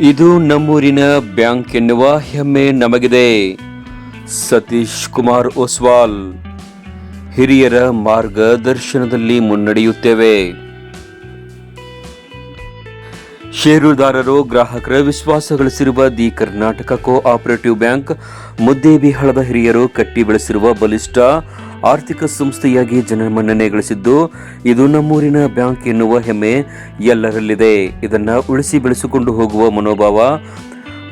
ಇದು ನಮ್ಮೂರಿನ ಬ್ಯಾಂಕ್ ಎನ್ನುವ ಹೆಮ್ಮೆ ನಮಗಿದೆ. ಸತೀಶ್ ಕುಮಾರ್ ಒಸ್ವಾಲ್, ಹಿರಿಯರ ಮಾರ್ಗದರ್ಶನದಲ್ಲಿ ಮುನ್ನಡೆಯುತ್ತೇವೆ. ಷೇರುದಾರರು, ಗ್ರಾಹಕರ ವಿಶ್ವಾಸ ಗಳಿಸಿರುವ the Karnataka cooperative bank, ಮುದ್ದೇಬಿಹಾಳದ ಹಿರಿಯರು ಕಟ್ಟಿ ಬೆಳೆಸಿರುವ ಬಲಿಷ್ಠ ಆರ್ಥಿಕ ಸಂಸ್ಥೆಯಾಗಿ ಜನಮನ್ನಣೆ ಗಳಿಸಿದ್ದು ಇದು ನಮ್ಮೂರಿನ ಬ್ಯಾಂಕ್ ಎನ್ನುವ ಹೆಮ್ಮೆ ಎಲ್ಲರಲ್ಲಿದೆ. ಇದನ್ನು ಉಳಿಸಿ ಬೆಳೆಸಿಕೊಂಡು ಹೋಗುವ ಮನೋಭಾವ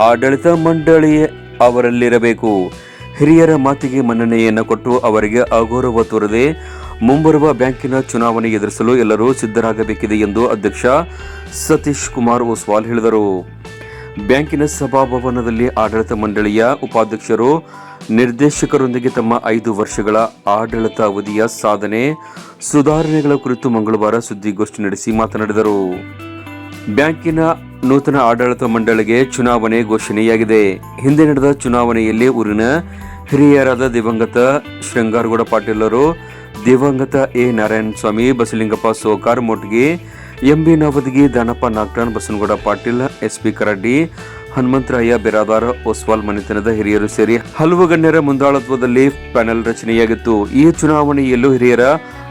ಆಡಳಿತ ಮಂಡಳಿ ಅವರಲ್ಲಿರಬೇಕು. ಹಿರಿಯರ ಮಾತಿಗೆ ಮನ್ನಣೆಯನ್ನು ಕೊಟ್ಟು ಅವರಿಗೆ ಅಗೌರವ ತೋರದೆ ಮುಂಬರುವ ಬ್ಯಾಂಕಿನ ಚುನಾವಣೆ ಎದುರಿಸಲು ಎಲ್ಲರೂ ಸಿದ್ಧರಾಗಬೇಕಿದೆ ಎಂದು ಅಧ್ಯಕ್ಷ ಸತೀಶ್ ಕುಮಾರ್ ಓಸ್ವಾಲ್ ಹೇಳಿದರು. ಬ್ಯಾಂಕಿನ ಸಭಾಭವನದಲ್ಲಿ ಆಡಳಿತ ಮಂಡಳಿಯ ಉಪಾಧ್ಯಕ್ಷರು, ನಿರ್ದೇಶಕರೊಂದಿಗೆ ತಮ್ಮ ಐದು ವರ್ಷಗಳ ಆಡಳಿತ ಅವಧಿಯ ಸಾಧನೆ, ಸುಧಾರಣೆಗಳ ಕುರಿತು ಮಂಗಳವಾರ ಸುದ್ದಿಗೋಷ್ಠಿ ನಡೆಸಿ ಮಾತನಾಡಿದರು. ಬ್ಯಾಂಕಿನ ನೂತನ ಆಡಳಿತ ಮಂಡಳಿಗೆ ಚುನಾವಣೆ ಘೋಷಣೆಯಾಗಿದೆ. ಹಿಂದೆ ನಡೆದ ಚುನಾವಣೆಯಲ್ಲಿ ಊರಿನ ಹಿರಿಯರಾದ ದಿವಂಗತ ಶೃಂಗಾರಗೌಡ ಪಾಟೀಲರು ದಿವಂಗತ A. Narayanaswamy, Basalingappa Sokar Motgi M B Navadagi Danappa Nagran Basanagouda Patil, S P Karaddi Hanumantharaya Biradar, Oswal ಮನೆತನದ ಹಿರಿಯರು ಸೇರಿ ಹಲವು ಗಣ್ಯರ ಮುಂದಾಳತ್ವದಲ್ಲಿ ಪ್ಯಾನೆಲ್ ರಚನೆಯಾಗಿತ್ತು. ಈ ಚುನಾವಣೆಯಲ್ಲೂ ಹಿರಿಯರ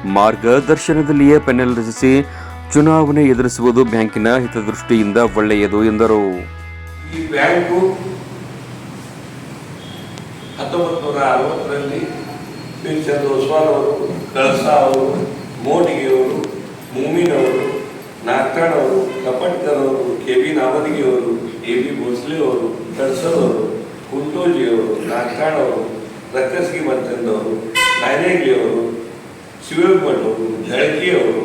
ಮಾರ್ಗದರ್ಶನದಲ್ಲಿಯೇ ಪ್ಯಾನೆಲ್ ರಚಿಸಿ ಚುನಾವಣೆ ಎದುರಿಸುವುದು ಬ್ಯಾಂಕಿನ ಹಿತದೃಷ್ಟಿಯಿಂದ ಒಳ್ಳೆಯದು ಎಂದರು. ಈ ಬ್ಯಾಂಕು ಹತ್ತೊಂಬತ್ತು ನೂರ ಅರವತ್ತರಲ್ಲಿ ಅವರು ಮೂಮಿನವರು ನಾಗ್ತಾಣ್ ಅವರು ಕಪಟ್ಕರ್ ಅವರು ಕೆ ಬಿ ನಾವದಿಗೆಯವರು ಎ ಬಿ ಭೋಸ್ಲೆ ಅವರು ಕಡ್ಸರ್ ಅವರು ಕುಂಟೋಜಿ ಅವರು ರಕ್ಕಸ್ಗಿ ಮಂತಂದವರು ನಾಯನೇಗ್ಲಿಯವರು ಶಿವಮಠ್ ಅವರು ಜಳಕಿಯವರು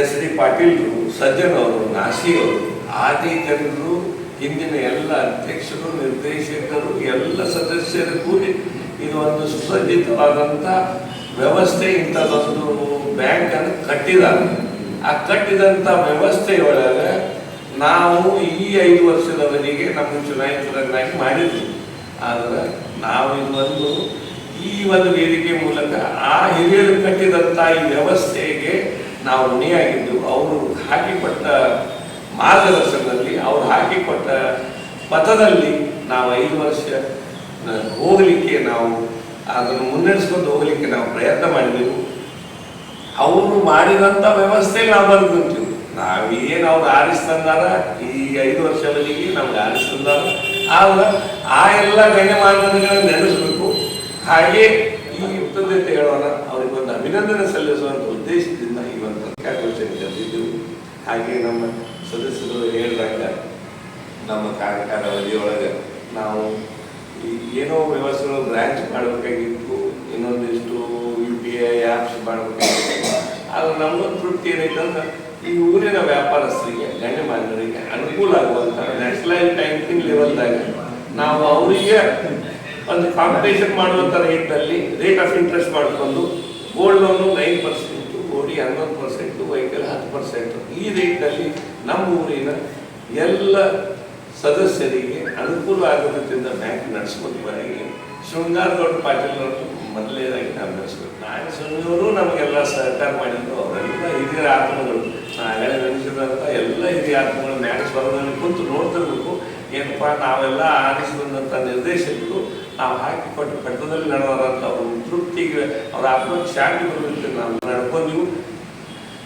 ಎಸ್ ಡಿ ಪಾಟೀಲ್ರು ಸಜ್ಜನ್ ಅವರು, ನಾಸಿ ಅವರು, ಆದಿ ಜನರು, ಹಿಂದಿನ ಎಲ್ಲ ಅಧ್ಯಕ್ಷರು, ನಿರ್ದೇಶಕರು, ಎಲ್ಲ ಸದಸ್ಯರು ಕೂಡಿ ಇದು ಒಂದು ಸುಸಜ್ಜಿತವಾದಂಥ ವ್ಯವಸ್ಥೆ ಇಂಥದ್ದೊಂದು ಬ್ಯಾಂಕ್ ಅನ್ನು ಕಟ್ಟಿದ್ದಾರೆ. ಆ ಕಟ್ಟಿದಂಥ ವ್ಯವಸ್ಥೆಯೊಳಗೆ ನಾವು ಈ ಐದು ವರ್ಷದವರೆಗೆ ನಮ್ಮ ಚುನಾಯಿತರನ್ನಾಗಿ ಮಾಡಿದ್ವಿ. ಆದರೆ ನಾವು ಇನ್ನೊಂದು ಈ ಒಂದು ವೇದಿಕೆ ಮೂಲಕ ಆ ಹಿರಿಯರು ಕಟ್ಟಿದಂಥ ಈ ವ್ಯವಸ್ಥೆಗೆ ನಾವು ಋಣಿಯಾಗಿದ್ದು, ಅವರು ಹಾಕಿಕೊಟ್ಟ ಮಾರ್ಗದರ್ಶನದಲ್ಲಿ, ಅವ್ರು ಹಾಕಿಕೊಟ್ಟ ಪಥದಲ್ಲಿ ನಾವು ಐದು ವರ್ಷ ಹೋಗಲಿಕ್ಕೆ ನಾವು ಅದನ್ನು ಮುನ್ನಡೆಸ್ಕೊಂಡು ಹೋಗಲಿಕ್ಕೆ ನಾವು ಪ್ರಯತ್ನ ಮಾಡಿದೆವು. ಅವರು ಮಾಡಿದಂಥ ವ್ಯವಸ್ಥೆ ನಾವು ಬಂದ್ಕೊಂತೀವಿ ನಾವೇನು ಅವ್ರು ಆರಿಸ್ತಂದಾರ? ಈ ಐದು ವರ್ಷದಲ್ಲಿ ನಮ್ಗೆ ಆರಿಸ್ತಂದಾರ. ಆದ್ರೆ ಆ ಎಲ್ಲ ಗಣ್ಯಮಾನಗಳನ್ನು ನೆನೆಸ್ಬೇಕು. ಹಾಗೆ ಈ ಅಂತ ಹೇಳೋಣ. ಅವ್ರಿಗೊಂದು ಅಭಿನಂದನೆ ಸಲ್ಲಿಸುವಂಥ ಉದ್ದೇಶದಿಂದ ಒಂದು ಪತ್ರಿಕಾಗೋಷ್ಠಿಯನ್ನು ಕರೆದಿದ್ದೆವು ಹಾಗೆ ನಮ್ಮ ಸದಸ್ಯರು ಹೇಳಿದಾಗ ನಮ್ಮ ಕಾರ್ಯಕಾಲ ಅವಧಿಯೊಳಗೆ ನಾವು ಏನೋ ವ್ಯವಸ್ಥೆಗಳು ಬ್ರಾಂಚ್ ಮಾಡಬೇಕಾಗಿತ್ತು. ಇನ್ನೊಂದಿಷ್ಟು ಯು ಪಿ ಐ ಆ್ಯಪ್ಸ್ ಮಾಡಬೇಕಾಗಿತ್ತು. ಆದ್ರೆ ನಮ್ಮೊಂದು ತೃಪ್ತಿ ಏನೈತಂದ್ರೆ ಈ ಊರಿನ ವ್ಯಾಪಾರಸ್ಥರಿಗೆ, ಗಣ್ಯಮಾನ್ಯರಿಗೆ ಅನುಕೂಲ ಆಗುವಂಥ ನ್ಯಾಷನಲ್ ಬ್ಯಾಂಕಿಂಗ್ ಲೆವೆಲ್ದಾಗ ನಾವು ಅವರಿಗೆ ಒಂದು ಕಾಂಪಿಟೇಷನ್ ಮಾಡುವಂಥ ರೇಟ್ನಲ್ಲಿ ರೇಟ್ ಆಫ್ ಇಂಟ್ರೆಸ್ಟ್ ಮಾಡಿಕೊಂಡು ಗೋಲ್ಡ್ ಲೋನು ನೈನ್ ಪರ್ಸೆಂಟು ಗೋಡಿ ಹನ್ನೊಂದು ಪರ್ಸೆಂಟು ವೆಹಿಕಲ್ ಹತ್ತು ಪರ್ಸೆಂಟು ಈ ರೇಟ್ನಲ್ಲಿ ನಮ್ಮ ಊರಿನ ಎಲ್ಲ ಸದಸ್ಯರಿಗೆ ಅನುಕೂಲ ಆಗೋದ್ರಿಂದ ಬ್ಯಾಂಕ್ ನಡೆಸ್ಕೊಂಡು ಬರೀ ಶೃಂಗಾರಗೌಡ ಪಾಟೀಲ್ ಅವರು ಮೊದಲನೇದಾಗಿ ನಾವು ನಡೆಸ್ಬೇಕು. ನಾಗಸ್ವಾಮಿಯವರು ನಮಗೆಲ್ಲ ಸಹಕಾರ ಮಾಡಿದ್ರು ಅವರೆಲ್ಲ ಹಿರಿಯರ ಆತ್ಮಗಳು. ನಾವೆಲ್ಲ ನೆನೆಸಿದಂಥ ಎಲ್ಲ ಹಿರಿಯ ಆತ್ಮಗಳು ಮ್ಯಾಕ್ಸ್ವರದಲ್ಲಿ ಕುಂತು ನೋಡ್ತಿರ್ಬೇಕು, ಏನಪ್ಪ ನಾವೆಲ್ಲ ಆರಿಸಿದಂಥ ನಿರ್ದೇಶಕರು, ನಾವು ಹಾಕಿಕೊಟ್ಟು ಕಟ್ಟದಲ್ಲಿ ನಡೆದಂಥ ಅವ್ರ ತೃಪ್ತಿಗೆ, ಅವ್ರ ಆತ್ಮಕ್ಕೆ ಶಾಂತಿ ಬರಬೇಕು ನಾವು ನಡ್ಕೊಂಡ್ವು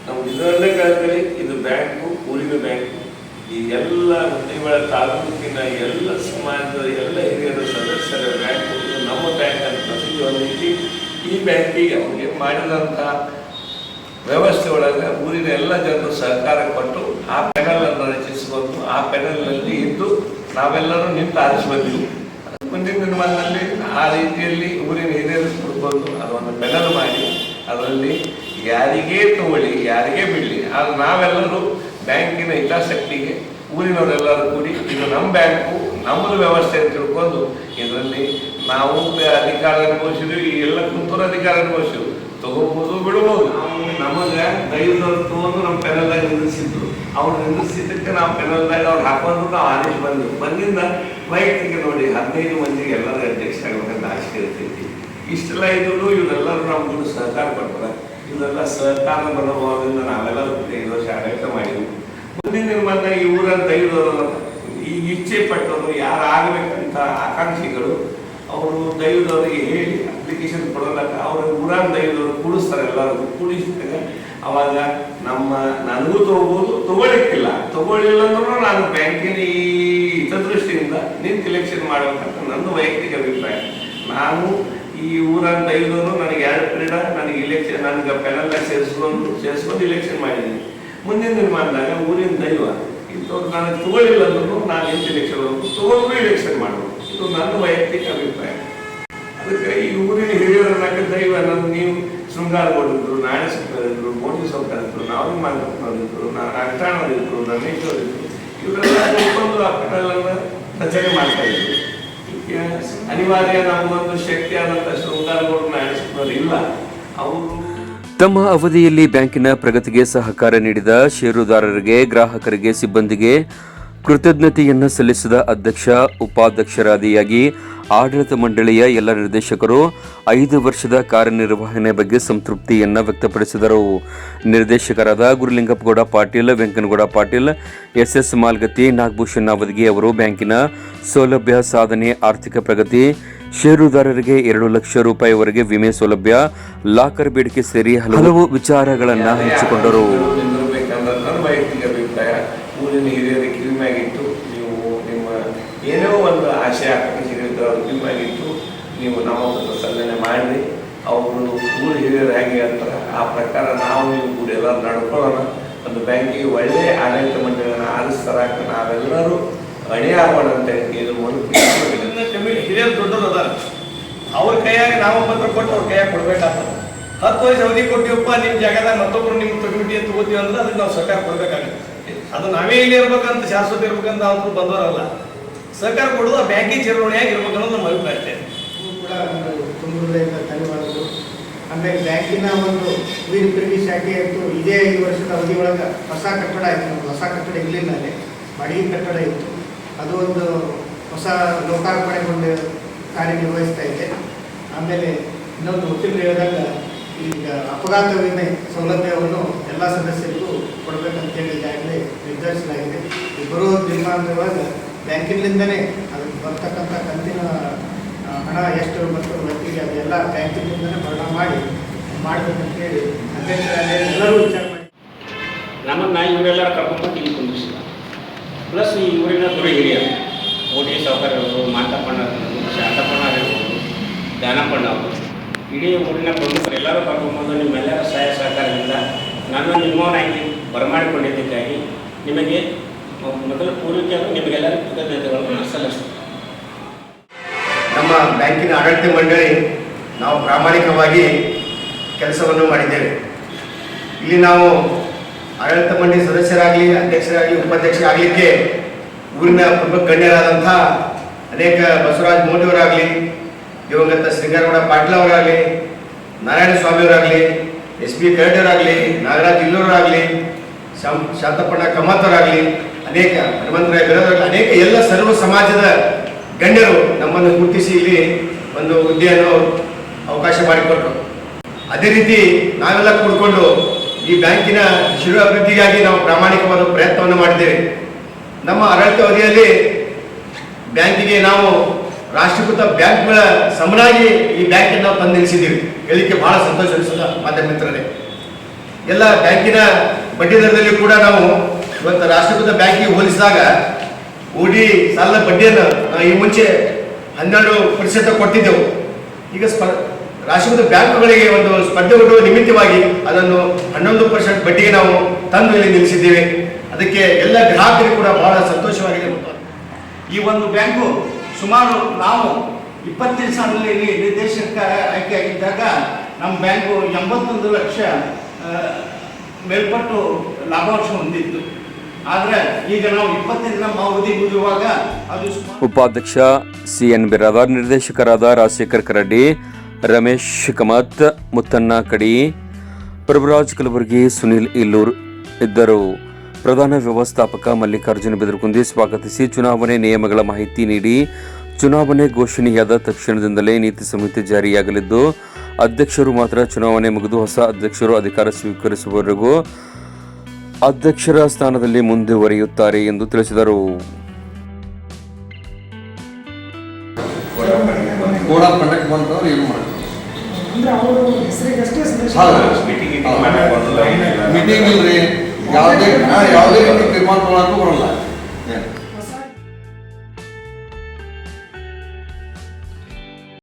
ನಮ್ಗೆ ಇದರಲ್ಲೇ ಕಳ್ಕೊಳ್ಳಿ ಇದು ಬ್ಯಾಂಕು, ಊರಿನ ಬ್ಯಾಂಕು. ಈ ಎಲ್ಲ ಹುಟ್ಟಿಗಳ ತಾಲೂಕಿನ ಎಲ್ಲ ಸಮಾಜದ ಎಲ್ಲ ಹಿರಿಯರ ಸದಸ್ಯರ ಬ್ಯಾಂಕು ನಮ್ಮ ಬ್ಯಾಂಕ್ ಅಂತ ಪ್ರಸಿದ್ಧಿ ಹೊಂದೈತಿ ಈ ಬ್ಯಾಂಕಿಗೆ ಅವರಿಗೆ ಮಾಡಿದಂಥ ವ್ಯವಸ್ಥೆ ಒಳಗೆ ಊರಿನ ಎಲ್ಲ ಜನರು ಸಹಕಾರ ಕೊಟ್ಟು ಆ ಅನ್ನು ರಚಿಸಿಕೊಂಡು ಆ ಪೆನಲ್ನಲ್ಲಿ ಇದ್ದು ನಾವೆಲ್ಲರೂ ನಿಂತು ಆರಿಸಿ ಮುಂದಿನ ದಿನಮಾನದಲ್ಲಿ ಆ ರೀತಿಯಲ್ಲಿ ಊರಿನ ಹಿರಿಯರು ಕುಡ್ಕೊಂಡು ಅದನ್ನು ಪೆನಲ್ ಮಾಡಿ ಅದರಲ್ಲಿ ಯಾರಿಗೇ ತಗೊಳ್ಳಿ, ಯಾರಿಗೇ ಬಿಡಲಿ, ಆದ್ರೆ ನಾವೆಲ್ಲರೂ ಬ್ಯಾಂಕಿನ ಹಿತಾಸಕ್ತಿಗೆ ಊರಿನವರೆಲ್ಲರೂ ಕೂಡಿ ಇದು ನಮ್ಮ ಬ್ಯಾಂಕು, ನಮ್ಮದು ವ್ಯವಸ್ಥೆ ಅಂತ ತಿಳ್ಕೊಂಡು ಇದರಲ್ಲಿ ನಾವು ಅಧಿಕಾರ ಅನುಭವಿಸಿದ್ವಿ ಎಲ್ಲ ಕುಂತೂರು ಅಧಿಕಾರ ಅನುಭವಿಸಿದ್ವಿ. ತಗೋಬಹುದು, ಬಿಡಬಹುದು. ನಮಗೆ ದೈವದವ್ರು ತಗೊಂಡು ನಮ್ಮ ಪೆನಲ್ದಾಗ ನಿಲ್ಲಿಸಿದ್ರು. ಅವ್ರು ನಿಲ್ಲಿಸಿದ್ದಕ್ಕೆ ನಾವು ಪೆನಲ್ದಾಗ ಅವ್ರು ಹಾಕೊಂಡು ನಾವು ಆದೇಶ ಬಂದ್ವಿ. ಬಂದಿಂದ ವೈಯಕ್ತಿಕ ನೋಡಿ, ಹದಿನೈದು ಮಂದಿಗೆ ಎಲ್ಲರೂ ಅಧ್ಯಕ್ಷ ಆಗಬೇಕಂತ ಆಸೆ ಇರ್ತೈತಿ ಇಷ್ಟೆಲ್ಲ ಇದ್ರು ಇವರೆಲ್ಲರೂ ನಮ್ಗೆ ಸಹಕಾರ ಕೊಡ್ತಾರೆ ಇವರೆಲ್ಲ ಸಹಕಾರ ಮನೋಭಾವದಿಂದ ನಾವೆಲ್ಲರೂ ಐದು ವರ್ಷ ಆಡಳಿತ ಮಾಡಿದ್ವಿ. ನಿರ್ಮಾಣ ಈ ಊರ ತೆಗೆದವರು ಈ ಇಚ್ಛೆ ಪಟ್ಟವರು ಯಾರು ಆಕಾಂಕ್ಷಿಗಳು, ಅವರು ದೈವದವರಿಗೆ ಹೇಳಿ ಅಪ್ಲಿಕೇಶನ್ ಕೊಡೋದಕ್ಕೆ ಅವರ ಊರಾನ್ ದೈವದವರು ಕೂಡಿಸ್ತಾರೆ ಎಲ್ಲರಿಗೂ ಕೂಡಿಸಿದಾಗ ಅವಾಗ ನಮ್ಮ, ನನಗೂ ತಗೋಬೋದು ತಗೊಳಿಕ್ಕಿಲ್ಲ ತಗೊಳ್ಳಿಲ್ಲ ಅಂದ್ರೂ ನಾನು ಬ್ಯಾಂಕಿನ ಈ ಹಿತದೃಷ್ಟಿಯಿಂದ ನಿಂತು ಇಲೆಕ್ಷನ್ ಮಾಡ್ಬೇಕಂತ ನನ್ನ ವೈಯಕ್ತಿಕ ಅಭಿಪ್ರಾಯ. ನಾನು ಈ ಊರನ್ನ ದೈವದವರು ನನಗೆ ಎರಡು ಪೀರಿಯಡ, ನನಗೆ ಇಲೆಕ್ಷನ್ ನನಗೆ ಪೆನಲ್ಲ ಸೇರಿಸ್ಕೊಂಡು ಸೇರಿಸ್ಕೊಂಡು ಇಲೆಕ್ಷನ್ ಮಾಡಿದ್ದೀನಿ. ಮುಂದಿನ ನಿರ್ಮಾಣದಾಗ ಊರಿನ ದೈವ, ಇಂಥವ್ರು ನನಗೆ ತಗೊಳ್ಳಿಲ್ಲ ಅಂದ್ರೂ ನಾನು ಎಂಟು ಇಲೆಕ್ಷನ್ ತಗೊಂಡು ಇಲೆಕ್ಷನ್ ಮಾಡಬೇಕು ಇದು ನನ್ನ ವೈಯಕ್ತಿಕ ಅಭಿಪ್ರಾಯ. ಅದಕ್ಕೆ ಈ ಊರಿನ ನಾಲ್ಕು ದೈವ ನನ್ನ ನೀವು ಶೃಂಗಾರ ಮಾಡಿದ್ರು ನಾಳೆ ಇದ್ರು ಮೋದಿ ಸೌಕರ್ ಇದ್ರು ನಾವು ಮಾತನಾಡಿದ್ರು ನಾನು ರಾಜಕಾರಣದಿದ್ರು ನನ್ನೇಶ್ವರಿದ್ರು ಇವರೆಲ್ಲ ಒಂದು ಪೆನಲನ್ನ ರಚನೆ ಮಾಡ್ತಾ ಇದ್ರು. ಅನಿವಾರ್ಯ ಅನಿವಾರ್ಯ ನಮಗೊಂದು ಶಕ್ತಿ ಆದಂಥ ನಾಯಣ ಸರ್ಕಾರ ಇಲ್ಲ. ಅವರು ತಮ್ಮ ಅವಧಿಯಲ್ಲಿ ಬ್ಯಾಂಕಿನ ಪ್ರಗತಿಗೆ ಸಹಕಾರ ನೀಡಿದ ಷೇರುದಾರರಿಗೆ, ಗ್ರಾಹಕರಿಗೆ, ಸಿಬ್ಬಂದಿಗೆ ಕೃತಜ್ಞತೆಯನ್ನು ಸಲ್ಲಿಸಿದ ಅಧ್ಯಕ್ಷ, ಉಪಾಧ್ಯಕ್ಷರಾದಿಯಾಗಿ ಆಡಳಿತ ಮಂಡಳಿಯ ಎಲ್ಲ ನಿರ್ದೇಶಕರು ಐದು ವರ್ಷದ ಕಾರ್ಯನಿರ್ವಹಣೆ ಬಗ್ಗೆ ಸಂತೃಪ್ತಿಯನ್ನು ವ್ಯಕ್ತಪಡಿಸಿದರು. ನಿರ್ದೇಶಕರಾದ ಗುರುಲಿಂಗಪ್ಪಗೌಡ ಪಾಟೀಲ್, ವೆಂಕನಗೌಡ ಪಾಟೀಲ್ ಎಸ್ ಎಸ್ ಮಾಲ್ಗತಿ ನಾಗಭೂಷಣ್ ಅವಧಿಗೆ ಅವರು ಬ್ಯಾಂಕಿನ ಸೌಲಭ್ಯ ಸಾಧನೆ, ಆರ್ಥಿಕ ಪ್ರಗತಿ ಷೇರುದಾರರಿಗೆ ಎರಡು ಲಕ್ಷ ರೂಪಾಯಿವರೆಗೆ ವಿಮೆ ಸೌಲಭ್ಯ ಲಾಕರ್ ಬೇಡಿಕೆ ಸೇರಿ ಹಲವು ವಿಚಾರಗಳನ್ನು ಹಂಚಿಕೊಂಡರು. ವೈಯಕ್ತಿಕ ಅಭಿಪ್ರಾಯ ಊರಿನ ಹಿರಿಯರ ಕಿವಿಮ್ಯಾಗಿಟ್ಟು ನೀವು ನಿಮ್ಮ ಏನೋ ಒಂದು ಆಶೆ ಆಕಾಂಕ್ಷೆಗಳಿದ್ದು ಅವ್ರ ನೀವು ನಾಮಪತ್ರ ಸಲ್ಲಿನೆ ಮಾಡಿ ಅವರು ಊರು ಹಿರಿಯರು ಹೇಗೆ ಹೇಳ್ತಾರೆ ಆ ಪ್ರಕಾರ ನಾವು ನೀವು ಕೂಡ ಎಲ್ಲ ನಡ್ಕೊಳ್ಳೋಣ. ಒಂದು ಬ್ಯಾಂಕಿಗೆ ಒಳ್ಳೆಯ ಆಡಳಿತ ಮಂಡಳಿಯನ್ನು ಆರಿಸ್ತಾರ ನಾವೆಲ್ಲರೂ ಅಣಿಯಾಗೋಣ ಅಂತ ಇದು ಮೂಲಕ ಇದನ್ನ ಕಮ್ಮಿ- ಹಿರಿಯರು ದೊಡ್ಡರು ಅದಾರ ಅವ್ರ ಕೈಯಾಗ ನಾವು ಕೊಟ್ಟು ಅವ್ರ ಕೈಯಾಗ ಕೊಡ್ಬೇಕಾಗ್ತದೆ. ಹತ್ತು ವಯಸ್ಸು ಅವಧಿ ಕೊಟ್ಟಿವಪ್ಪ ನಿಮ್ಮ ಜಾಗದಾಗ ಮತ್ತೊಬ್ರು ನಿಮ್ಮ ತೊಗೊಂಡಿ ಅಂತ ತಗೋತೀವಿ ಅಂದ್ರೆ ಅದಕ್ಕೆ ನಾವು ಸರ್ಕಾರ ಕೊಡ್ಬೇಕಾಗುತ್ತೆ. ಅದು ನಾವೇ ಇಲ್ಲಿ ಇರ್ಬೇಕಂತ, ಶಾಶ್ವತ ಇರ್ಬೇಕಂತ ಅವ್ರು ಬಂದವರಲ್ಲ. ಸರ್ಕಾರ ಕೊಡೋದು ಬ್ಯಾಂಕಿಂಗ್ ಚೇರ್ಮನೆಯಾಗಿ ಇರ್ಬೇಕು ಅನ್ನೋದು ನಮ್ಮ ಅಭಿಪ್ರಾಯ ಇದೆ ಕೂಡ ಒಂದು ಧನ್ಯವಾದಗಳು. ಆಮೇಲೆ ಬ್ಯಾಂಕಿನ ಒಂದು ಪ್ರೀತಿ ಶಾಖೆ ಇತ್ತು ಇದೇ ಐದು ವರ್ಷದ ಅವಧಿ ಒಳಗೆ ಹೊಸ ಕಟ್ಟಡ ಆಯಿತು ನಮ್ದು ಹೊಸ ಕಟ್ಟಡ ಇರ್ಲಿಲ್ಲದೆ ಬಾಡಿಗೆ ಕಟ್ಟಡ ಇತ್ತು. ಅದು ಒಂದು ಹೊಸ ಲೋಕಾರ್ಪಣೆಗೊಂಡು ಕಾರ್ಯನಿರ್ವಹಿಸ್ತಾ ಇದೆ ಆಮೇಲೆ ಇನ್ನೊಂದು ವಕೀಲರು ಹೇಳಿದಾಗ ಈಗ ಅಪಘಾತ ವಿಮೆ ಸೌಲಭ್ಯವನ್ನು ಎಲ್ಲ ಸದಸ್ಯರಿಗೂ ಕೊಡಬೇಕಂತೇಳಿ ಈಗಾಗಲೇ ನಿರ್ಧರಿಸಲಾಗಿದೆ. ಬರೋ ದಿನಮಾನದೊಳಗೆ ಬ್ಯಾಂಕಿನಿಂದನೇ ಅದಕ್ಕೆ ಬರ್ತಕ್ಕಂಥ ಕಂತಿನ ಹಣ ಎಷ್ಟು ಮತ್ತು ವ್ಯಕ್ತಿಗೆ ಅದೆಲ್ಲ ಬ್ಯಾಂಕಿನಿಂದನೇ ಭರಣ ಮಾಡಿ ಮಾಡಬೇಕಂತೇಳಿ ಅಧ್ಯಕ್ಷರಾಗಿ ಎಲ್ಲರೂ ವಿಚಾರ ನಮ್ಮನ್ನು ಇವರೆಲ್ಲರ ಕರ್ಕೊಂಡ್ಬಂದು ಇಲ್ಲಿ ಕುಂದಿಸಿಲ್ಲ ಪ್ಲಸ್ ಈ ಊರಿನ ದುರಿ ಹಿರಿಯರು, ಓಟಿ ಸೌಕರ್ಯವರು ಮಾತಪ್ಪಣ್ಣ ಶಾಂತಪ್ಪಣ್ಣ ಜ್ಞಾನಪ್ಪಣ್ಣ ಅವರು ಇಡೀ ಊರಿನ ಪ್ರಮುಖರು ಎಲ್ಲರೂ ಕರ್ಕೊಂಡ್ಬಂದು ನಿಮ್ಮೆಲ್ಲರ ಸಹಾಯ ಸಹಕಾರದಿಂದ ನಾನು ನಿಮ್ಮವನಾಗಿ ಬರಮಾಡಿಕೊಂಡಿದ್ದಕ್ಕಾಗಿ ನಿಮಗೆ ಮೊದಲು ಪೂರ್ವಿಕರು ನಿಮಗೆಲ್ಲರಿಗೂ ಕೃತಜ್ಞತೆಗಳನ್ನು ಸಲ್ಲಿಸ್ತೀನಿ. ನಮ್ಮ ಬ್ಯಾಂಕಿನ ಆಡಳಿತ ಮಂಡಳಿ ನಾವು ಪ್ರಾಮಾಣಿಕವಾಗಿ ಕೆಲಸವನ್ನು ಮಾಡಿದ್ದೇವೆ. ಇಲ್ಲಿ ನಾವು ಆಡಳಿತ ಮಂಡಳಿ ಸದಸ್ಯರಾಗಲಿ, ಅಧ್ಯಕ್ಷರಾಗಲಿ ಉಪಾಧ್ಯಕ್ಷರಾಗಲಿಕ್ಕೆ ಊರಿನ ಪ್ರಮುಖ ಗಣ್ಯರಾದಂಥ ಅನೇಕ ಬಸವರಾಜ್ ಮೋದಿಯವರಾಗಲಿ ದಿವಂಗತ ಶ್ರೀಂಗಾರಗೌಡ ಪಾಟೀಲ್ ಅವರಾಗಲಿ ನಾರಾಯಣ ಸ್ವಾಮಿಯವರಾಗಲಿ, ಎಸ್ ಪಿ ಕರಡಿಯವರಾಗಲಿ, ನಾಗರಾಜ್ ಇಲ್ಲೂರಾಗಲಿ ಶಾಂ, ಶಾಂತಪ್ಪಣ್ಣ ಕಮ್ಮತ್ತವರಾಗಲಿ, ಅನೇಕ ಹನುಮಂತರಾಯ ಬಿರೋದರಾಗಲಿ ಅನೇಕ ಎಲ್ಲ ಸರ್ವ ಸಮಾಜದ ಗಣ್ಯರು ನಮ್ಮನ್ನು ಗುರುತಿಸಿ ಇಲ್ಲಿ ಒಂದು ಹುದ್ದೆಯನ್ನು ಅವಕಾಶ ಮಾಡಿಕೊಟ್ರು. ಅದೇ ರೀತಿ ನಾವೆಲ್ಲ ಕೂಡಿಕೊಂಡು ಈ ಬ್ಯಾಂಕಿನ ಶಿರು ಅಭಿವೃದ್ಧಿಗಾಗಿ ನಾವು ಪ್ರಾಮಾಣಿಕವಾದ ಪ್ರಯತ್ನವನ್ನು ಮಾಡಿದ್ದೇವೆ. ನಮ್ಮ ಆಡಳಿತ ಅವಧಿಯಲ್ಲಿ ಬ್ಯಾಂಕಿಗೆ ನಾವು ರಾಷ್ಟ್ರೀಕೃತ ಬ್ಯಾಂಕ್ಗಳ ಸಮನಾಗಿ ಈ ಬ್ಯಾಂಕನ್ನು ತಂದು ನಿಲ್ಲಿಸಿದ್ದೀವಿ ಹೇಳಿಕೆ ಬಹಳ ಸಂತೋಷ ಅನಿಸುತ್ತ ಮಾಧ್ಯಮ ಮಿತ್ರರೇ. ಎಲ್ಲ ಬ್ಯಾಂಕಿನ ಬಡ್ಡಿ ದರದಲ್ಲಿ ಕೂಡ ನಾವು ಇವತ್ತು ರಾಷ್ಟ್ರೀಕೃತ ಬ್ಯಾಂಕಿಗೆ ಹೋಲಿಸಿದಾಗ ಓಡಿ ಸಾಲದ ಬಡ್ಡಿಯನ್ನು ಈ ಮುಂಚೆ ಹನ್ನೆರಡು ಪ್ರತಿಶತ ಕೊಟ್ಟಿದ್ದೆವು. ಈಗ ಸ್ಪ, ರಾಷ್ಟ್ರೀಕೃತ ಬ್ಯಾಂಕುಗಳಿಗೆ ಒಂದು ಸ್ಪರ್ಧೆ ಕೊಡುವ ನಿಮಿತ್ತವಾಗಿ ಅದನ್ನು ಹನ್ನೊಂದು ಪರ್ಸೆಂಟ್ ಬಡ್ಡಿಗೆ ನಾವು ತಂದು ಇಲ್ಲಿ ನಿಲ್ಲಿಸಿದ್ದೇವೆ. ಅದಕ್ಕೆ ಎಲ್ಲ ಗ್ರಾಹಕರಿಗೆ ಕೂಡ ಬಹಳ ಸಂತೋಷವಾಗಿದೆ ಈ ಒಂದು ಬ್ಯಾಂಕು ಸುಮಾರು ನಾವು ಇಪ್ಪತ್ತೈದು ಸಾಲಿನಲ್ಲಿ ಇಲ್ಲಿ ನಿರ್ದೇಶಕ ಆಯ್ಕೆಯಾಗಿದ್ದಾಗ ನಮ್ಮ ಬ್ಯಾಂಕು ಎಂಬತ್ತೊಂದು ಲಕ್ಷ ಮೇಲ್ಪಟ್ಟು ಲಾಭಾಂಶ ಹೊಂದಿತ್ತು. ಆದರೆ ಈಗ ನಾವು ಇಪ್ಪತ್ತೈದು ನಮ್ಮ ಅವಧಿ ಮುಗಿಯುವಾಗ ಅದು ಉಪಾಧ್ಯಕ್ಷ ಸಿ ಎನ್ ಬಿರಾದಾರ್ ನಿರ್ದೇಶಕರಾದ ರಾಜಶೇಖರ್ ಕರಡ್ಡಿ ರಮೇಶ್ ಕಮತ್ ಮುತ್ತಣ್ಣ ಕಡಿ, ಪ್ರಭುರಾಜ್ ಕಲಬುರ್ಗಿ, ಸುನಿಲ್ ಇಲ್ಲೂರ್ ಇದ್ದರು. ಪ್ರಧಾನ ವ್ಯವಸ್ಥಾಪಕ ಮಲ್ಲಿಕಾರ್ಜುನ ಬಿದರಕುಂದಿ ಸ್ವಾಗತಿಸಿ ಚುನಾವಣೆ ನಿಯಮಗಳ ಮಾಹಿತಿ ನೀಡಿ ಚುನಾವಣೆ ಘೋಷಣೆಯಾದ ತಕ್ಷಣದಿಂದಲೇ ನೀತಿ ಸಂಹಿತೆ ಜಾರಿಯಾಗಲಿದ್ದು ಅಧ್ಯಕ್ಷರು ಮಾತ್ರ ಚುನಾವಣೆ ಮುಗಿದು ಹೊಸ ಅಧ್ಯಕ್ಷರು ಅಧಿಕಾರ ಸ್ವೀಕರಿಸುವವರೆಗೂ ಅಧ್ಯಕ್ಷರ ಸ್ಥಾನದಲ್ಲಿ ಮುಂದುವರಿಯುತ್ತಾರೆ ಎಂದು ತಿಳಿಸಿದರು. ಮೀಟಿಂಗ್ ಇಲ್ರಿ. ಯಾವುದೇ ಯಾವುದೇ ರೀತಿ ತೀರ್ಮಾನ ತೊಗೊಳಕ್ಕೂ ಬರಲ್ಲ.